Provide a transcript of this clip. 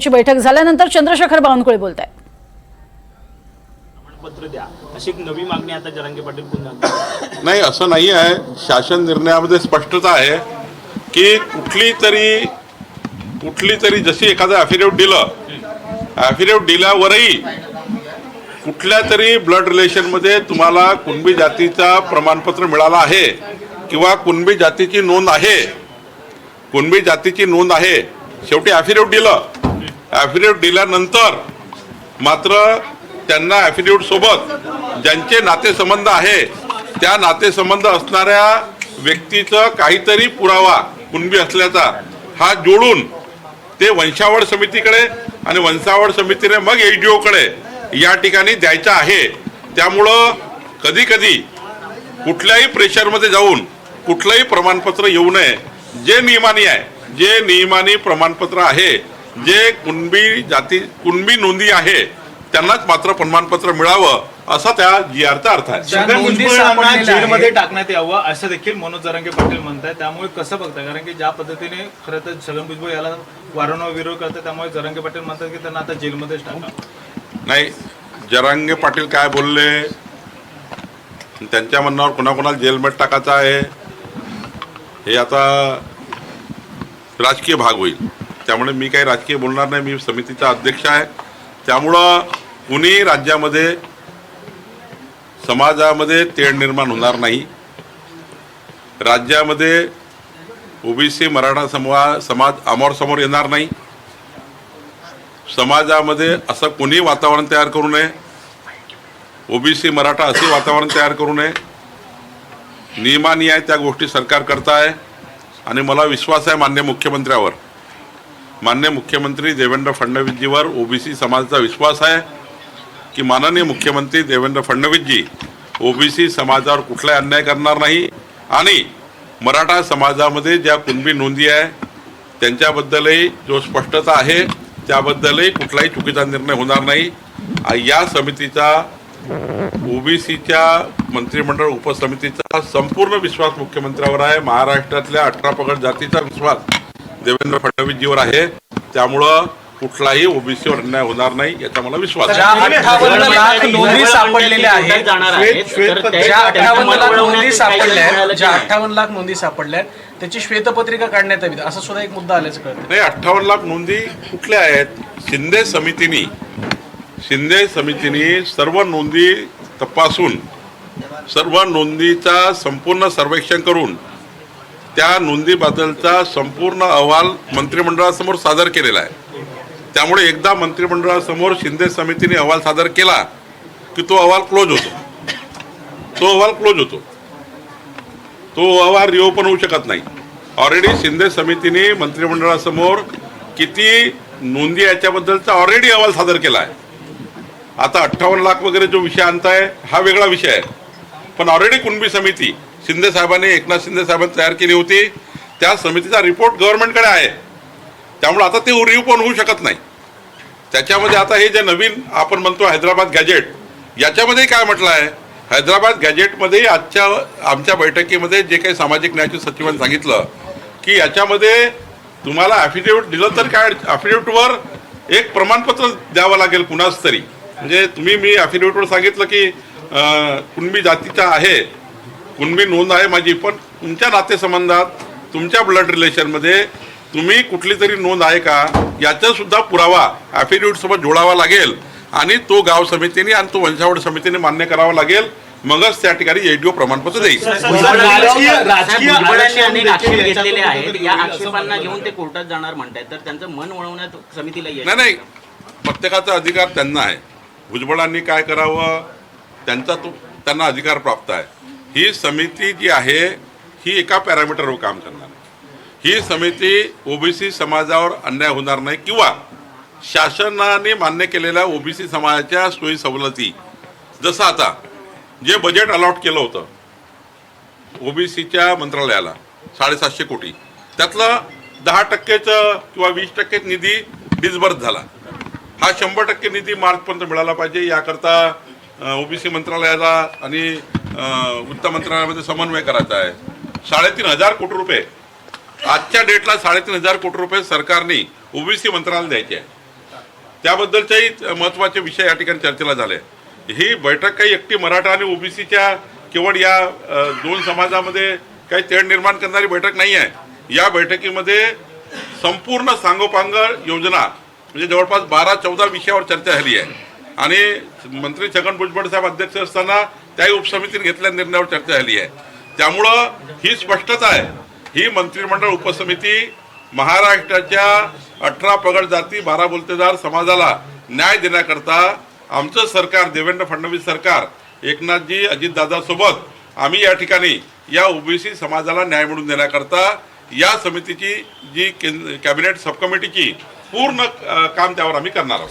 ची बैठक झाल्यानंतर चंद्रशेखर बावनकुळे बोलत आहेत पत्र द्या. अशी एक नवी मागणी आता जरांगे पाटील पुन्हा नाही असं नाही आहे शासन निर्णयामध्ये स्पष्टता आहे की कुठली तरी कुठली तरी जशी एखादं ॲफिडेविट दिलं ॲफिडेविट दिल्यावरही कुठल्या तरी ब्लड रिलेशनमध्ये तुम्हाला कुणबी जातीचा प्रमाणपत्र मिळालं आहे किंवा कुणबी जातीची नोंद आहे कुणबी जातीची नोंद आहे शेवटी ॲफिडेविट दिलं. ॲफिडेविट दिल्यानंतर मात्र त्यांना ॲफिडेविट सोबत ज्यांचे नातेसंबंध आहे त्या नातेसंबंध असणाऱ्या व्यक्तीचं काहीतरी पुरावा कुणबी असल्याचा हा जोडून ते वंशावळ समितीकडे आणि वंशावळ समितीने मग एच डी ओकडे या ठिकाणी द्यायचं आहे. त्यामुळं कधी कधी कुठल्याही प्रेशरमध्ये जाऊन कुठलंही प्रमाणपत्र येऊ नये. जे नियमानी आहे जे नियमानी प्रमाणपत्र आहे जे कुणबी जाती कुणबी नोंदी आहे त्यांनाच मात्र प्रमाणपत्र मिळावं असा त्या जी आरचा अर्थ आहे. जेलमध्ये. टाकण्यात यावं असं देखील मनोज जरांगे पाटील म्हणताय त्यामुळे कसं बघताय? कारण की ज्या पद्धतीने खरं तर छगन भुजबळ याला वारंवार विरोध करतात त्यामुळे जरांगे पाटील म्हणतात की त्यांना आता जेलमध्येच टाका. नाही जरांगे पाटील काय बोलले? त्यांच्या म्हणण्यावर कुणाकुणाला जेलमध्ये टाकायचं आहे? हे आता राजकीय भाग होईल. त्यामुळे मी काही राजकीय बोलणार नाही मी समितीचा अध्यक्ष आहे. त्यामुळं कुणी राज्यामध्ये समाजामध्ये तेढ निर्माण होणार नाही. राज्यामध्ये ओबीसी मराठा समूहा समाज अमोरसमोर येणार नाही. समाजामध्ये असं कोणी वातावरण तयार करू नये. ओबीसी मराठा असे वातावरण तयार करू नये. नियमानी आहे त्या गोष्टी सरकार करत आहे आणि मला विश्वास आहे मान्य मुख्यमंत्र्यावर. मान्य मुख्यमंत्री देवेंद्र फडणवीसजीवर ओबीसी समाजाचा विश्वास आहे की माननीय मुख्यमंत्री देवेंद्र फडणवीसजी ओबीसी समाजावर कुठलाही अन्याय करणार नाही आणि मराठा समाजामध्ये ज्या कुणबी नोंदी आहे त्यांच्याबद्दलही जो स्पष्टता आहे त्याबद्दलही कुठलाही चुकीचा निर्णय होणार नाही. या समितीचा ओबीसीच्या मंत्रिमंडळ उपसमितीचा संपूर्ण विश्वास मुख्यमंत्र्यावर आहे. महाराष्ट्रातल्या अठरा पगड जातीचा विश्वास देवेंद्र फडणवीसजीवर आहे. त्यामुळं कुठलाही ओबीसीवर अन्याय होणार नाही याचा मला विश्वास नोंदी सापडलेल्या आहेत ज्या अठ्ठावन्न नोंदी सापडल्या आहेत? ज्या? अठ्ठावन्न लाख नोंदी सापडल्या आहेत त्याची श्वेतपत्रिका काढण्यात यावी. असा सुद्धा एक मुद्दा आल्याचं कळतं नाही अठ्ठावन्न लाख नोंदी कुठल्या आहेत? शिंदे समितीनी. शिंदे समितीने सर्व नोंदी तपासून सर्व नोंदीचा संपूर्ण सर्वेक्षण करून त्या नोंदीबद्दलचा संपूर्ण अहवाल मंत्रिमंडळासमोर सादर केलेला आहे. त्यामुळे एकदा मंत्रिमंडळासमोर शिंदे समितीने अहवाल सादर केला की तो अहवाल क्लोज होतो. तो अहवाल क्लोज होतो. तो अहवाल रिओपन होऊ शकत नाही. ऑलरेडी शिंदे समितीने मंत्रिमंडळासमोर किती नोंदी याच्याबद्दलचा ऑलरेडी अहवाल सादर केला आहे. आता अठ्ठावन्न लाख वगैरे जो विषय आणताय हा वेगळा विषय आहे. पण ऑलरेडी कुणबी समिती शिंदे साहेबांनी एकनाथ शिंदे साहेबांनी तयार केली होती. त्या समितीचा रिपोर्ट गव्हर्नमेंटकडे आहे. त्यामुळे आता ते रिओपन होऊ शकत नाही. त्याच्यामध्ये आता हे जे नवीन आपण म्हणतो हैदराबाद गॅजेट याच्यामध्ये काय म्हटलं आहे? हैदराबाद गॅजेटमध्ये आजच्या आमच्या बैठकीमध्ये जे काही सामाजिक न्यायाचे सचिवांनी सांगितलं की याच्यामध्ये तुम्हाला ॲफिडेविट दिलं तर काय ॲफिडेविटवर एक प्रमाणपत्र द्यावं लागेल कुणाच तरी. म्हणजे तुम्ही मी ॲफिडेविटवर सांगितलं की कुणबी जातीचा आहे कुणबी नोंद आहे माझी पण तुमच्या नातेसंबंधात तुमच्या ब्लड रिलेशनमध्ये तुम्ही कुठली तरी नोंद आहे का? याचा सुद्धा पुरावा affidavit सोबत जोडावा लागेल. आणि तो गाव समितीने आणि तो वंशावळ समितीने मान्य करावा लागेल. मगच त्या ठिकाणी एडीओ प्रमाणपत्र देईल. राजकीय राजकीय भुजबळांनी अनेक आरक्षण आक्षेप देखील घेतलेले याच्यातून आहेत. कुठेतरी या येऊ शकतं. आक्षेपांना घेऊन ते कोर्टात जाणार म्हणतायत. तर त्यांचं मन वळवण्यात समितीला यश नाही नाही. प्रत्येकाचा अधिकार त्यांना आहे. भुजबळांनी काय करावं? त्यांचा तो त्यांना अधिकार प्राप्त आहे. ही समिती जी आहे ही एका पॅरामीटरवर काम करणार ही समिती ओबीसी समाजावर अन्याय होणार नाही किंवा शासनाने मान्य केलेल्या ओबीसी समाजाच्या सोयी सवलती जसं आता जे बजेट अलॉट केलं होतं ओबीसीच्या मंत्रालयाला साडेसातशे कोटी त्यातलं दहा टक्केचं किंवा वीस टक्के निधी डिस्बर्स झाला. हा शंभर टक्के निधी मार्चपर्यंत मिळाला पाहिजे याकरता ओबीसी मंत्रालयाला आणि वित्त मंत्रालयामध्ये समन्वय करायचा आहे. साडेतीन हजार कोटी रुपये. आजच्या डेटला साडेतीन हजार कोटी रुपये सरकारने ओबीसी मंत्रालयाला द्यायचे आहे. त्याबद्दलच्याही महत्त्वाचे विषय या ठिकाणी चर्चेला झाले ही बैठक काही एकटी मराठा आणि ओबीसीच्या केवळ या दोन समाजामध्ये काही तेढ निर्माण करणारी बैठक नाही आहे. या बैठकीमध्ये संपूर्ण सांगोपांग योजना म्हणजे जवळपास बारा चौदा विषयावर चर्चा झाली आहे. आणि मंत्री छगन भुजबळ साहेब अध्यक्ष असताना त्याही उपसमितीने घेतलेल्या निर्णयावर चर्चा झाली आहे. त्यामुळं ही स्पष्टता आहे. ही मंत्रिमंडळ उपसमिती महाराष्ट्राच्या अठरा पगड जाती बारा बोलतेदार समाजाला न्याय देण्याकरता आमचं सरकार देवेंद्र फडणवीस सरकार एकनाथजी अजितदादासोबत आम्ही या ठिकाणी या ओबीसी समाजाला न्याय मिळवून देण्याकरता या समितीची जी केंद्र कॅबिनेट सबकमिटीची पूर्ण काम त्यावर आम्ही करणार आहोत.